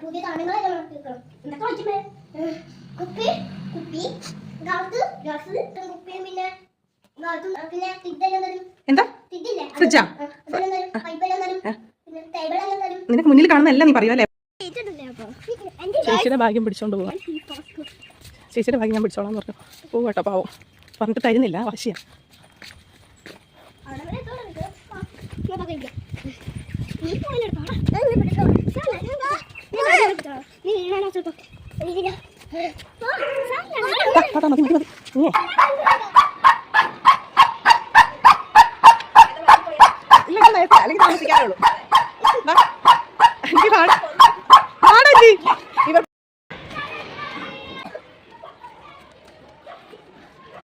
പുതിയ സാധനങ്ങളെല്ലാം നമുക്ക് വെക്കണം എന്തൊക്കെ വെച്ചിട്ട് കുപ്പി കുപ്പി ഗ്ലാസ് ഗ്ലാസ് കുപ്പിയും പിന്നെ തരും എന്താ? ഫ്രിഡ്ജാ? നിനക്ക് മുന്നിൽ കാണുന്ന എല്ലാം നീ അല്ലേ? അപ്പൊ? ചേച്ചിയുടെ ഭാഗ്യം പിടിച്ചോണ്ട് പോവാം. ചേച്ചിയുടെ ഭാഗ്യം ഞാൻ പിടിച്ചോളാം പറഞ്ഞു. പോവാട്ടോ പാവം. പറഞ്ഞിട്ട് തരുന്നില്ല വാശിയാ. മതി മതി മതി ഇല്ലെങ്കിൽ താമസിക്കാനുള്ളൂ എനിക്ക് പാടാം